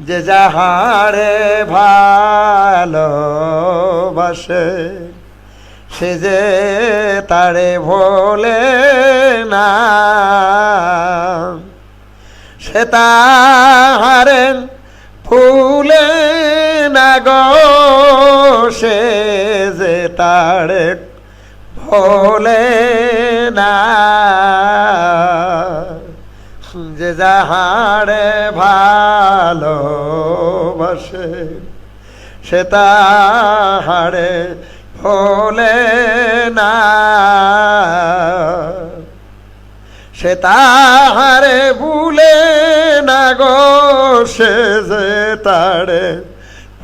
যে যাহারে ভালোবাসে, সে যে তারে ভোলে না। সে তাহারে ফুলে না গো, সে যে তারে ভোলে না। যে যাহারে ভালোবাসে সে তাহারে ভোলে না। সে তাহারে ভুলে না গো, সে যে তারে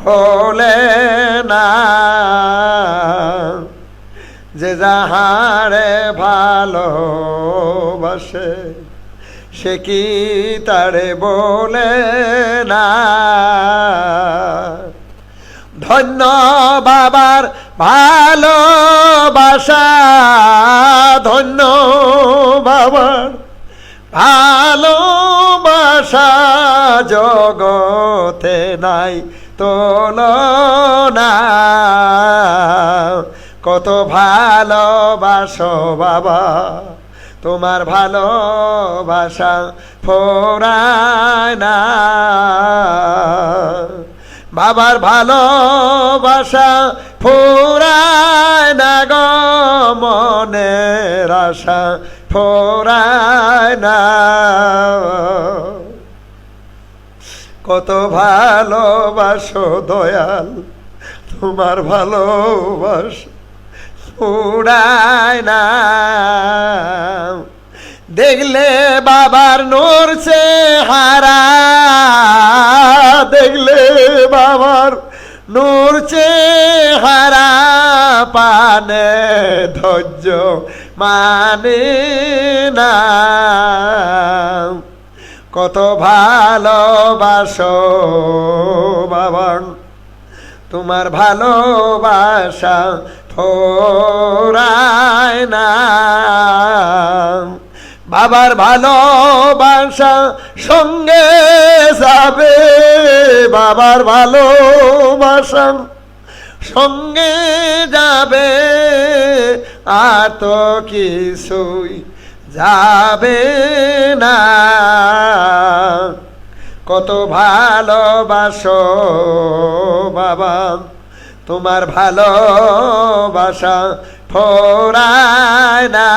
ভোলে না। যে যাহারে ভালোবাসে সে কি তারে বলে না? ধন্য বাবার ভালোবাসা, ধন্য বাবার ভালোবাসা জগতে নাই তোল না কত ভালোবাসো বাবা। তোমার ভালোবাসা ফোরায় না। বাবার ভালোবাসা ফোরায় না গো, মনের আশা ফোরায় না। কত ভালোবাসো দয়াল, তোমার ভালোবাসা উড়ায় না। দেখলে বাবার নড়ছে হারা। দেখলে বাবার নড়ছে হারা। পানে ধৈর্য মানে না। কত ভালোবাসো বাবা তোমার ভালোবাসা ফোরায় না। বাবার ভালোবাসা সঙ্গে যাবে, বাবার ভালোবাসা সঙ্গে যাবে, আর তো কিছুই যাবে না। কত ভালোবাসো বাবা। তোমার ভালোবাসা ফোরায় না।